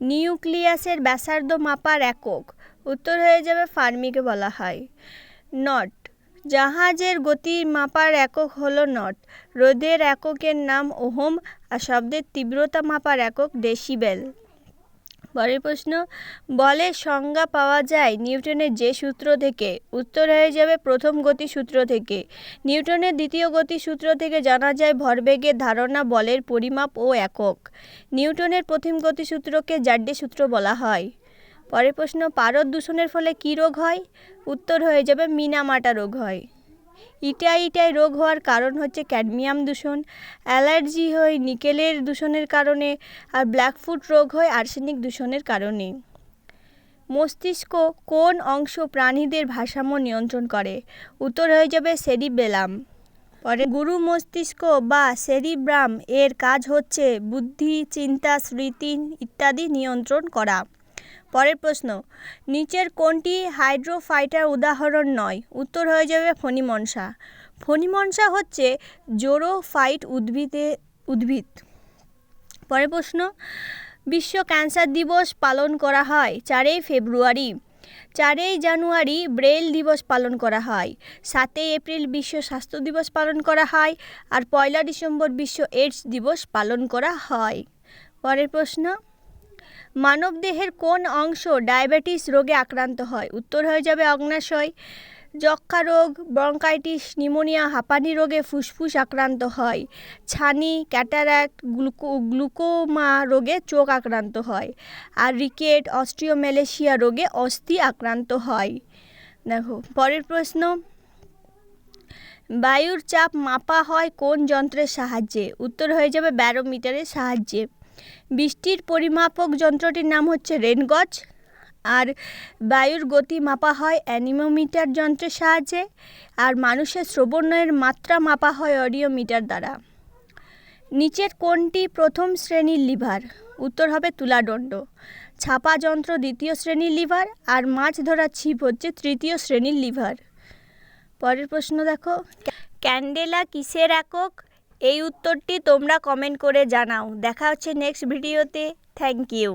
নিউক্লিয়াসের ব্যাসার্ধ মাপার একক। উত্তর হয়ে যাবে ফার্মিকে বলা হয়। নট। জাহাজের গতি মাপার একক হলো নট। রোদের এককের নাম ওহম আর শব্দের তীব্রতা মাপার একক ডেসিবেল। পরের প্রশ্ন বলের সংজ্ঞা পাওয়া যায় নিউটনের যে সূত্র থেকে, উত্তর হয়ে যাবে প্রথম গতি সূত্র থেকে। নিউটনের দ্বিতীয় গতি সূত্র থেকে জানা যায় ভরবেগের ধারণা বলের পরিমাপ ও একক। নিউটনের প্রথম গতিসূত্রকে জাড্ডে সূত্র বলা হয়। পরের প্রশ্ন, পারদ দূষণের ফলে কী রোগ হয়? উত্তর হয়ে যাবে মিনামাটা রোগ হয়। ইটাই ইটাই রোগ হওয়ার কারণ হচ্ছে ক্যাডমিয়াম দূষণ, অ্যালার্জি হয় নিকেলের দূষণের কারণে আর ব্ল্যাকফুট রোগ হয় আর্সেনিক দূষণের কারণে। মস্তিষ্ক কোন অংশ প্রাণীদের ভারসাম্য নিয়ন্ত্রণ করে? উত্তর হয়ে যাবে সেরিবেলাম পরে গুরু মস্তিষ্ক বা সেরিব্রাম এর কাজ হচ্ছে বুদ্ধি, চিন্তা, স্মৃতি ইত্যাদি নিয়ন্ত্রণ করা। পরের প্রশ্ন, নিচের কোনটি হাইড্রোফাইটার উদাহরণ নয়? উত্তর হয়ে যাবে ফণিমনসা। ফণিমনসা হচ্ছে জোরোফাইট উদ্ভিদে, উদ্ভিদ। পরের প্রশ্ন, বিশ্ব ক্যান্সার দিবস পালন করা হয় চারই ফেব্রুয়ারি। চারই জানুয়ারি ব্রেল দিবস পালন করা হয়। সাতই এপ্রিল বিশ্ব স্বাস্থ্য দিবস পালন করা হয় আর পয়লা ডিসেম্বর বিশ্ব এইডস দিবস পালন করা হয়। পরের প্রশ্ন মানবদেহের কোন অংশ ডায়াবেটিস রোগে আক্রান্ত হয়? উত্তর হয়ে যাবে অগ্নাশয় যক্ষা রোগ, ব্রঙ্কাইটিস, নিমোনিয়া, হাঁপানি রোগে ফুসফুস আক্রান্ত হয়। ছানি, ক্যাটারাক্ট, গ্লুকো, গ্লুকোমা রোগে চোখ আক্রান্ত হয়। আর রিকেট, অস্ট্রিওমেলেশিয়া রোগে অস্থি আক্রান্ত হয়। দেখো, পরের প্রশ্ন। বায়ুর চাপ মাপা হয় কোন যন্ত্রের সাহায্যে? উত্তর হয়ে যাবে ব্যারোমিটারের সাহায্যে। বৃষ্টির পরিমাপক যন্ত্রটির নাম হচ্ছে রেনগজ, আর বায়ুর গতি মাপা হয় অ্যানিমোমিটার যন্ত্রের সাহায্যে, আর মানুষের শ্রবণের মাত্রা মাপা হয় অডিওমিটার দ্বারা। নিচের কোনটি প্রথম শ্রেণির লিভার, উত্তর হবে তুলাদণ্ড। ছাপা যন্ত্র দ্বিতীয় শ্রেণির লিভার, আর মাছ ধরার ছিপ হচ্ছে তৃতীয় শ্রেণির লিভার। পরের প্রশ্ন দেখো। ক্যান্ডেলা কিসের একক? এই উত্তরটি তোমরা কমেন্ট করে জানাও। দেখা হচ্ছে নেক্সট ভিডিওতে থ্যাংক ইউ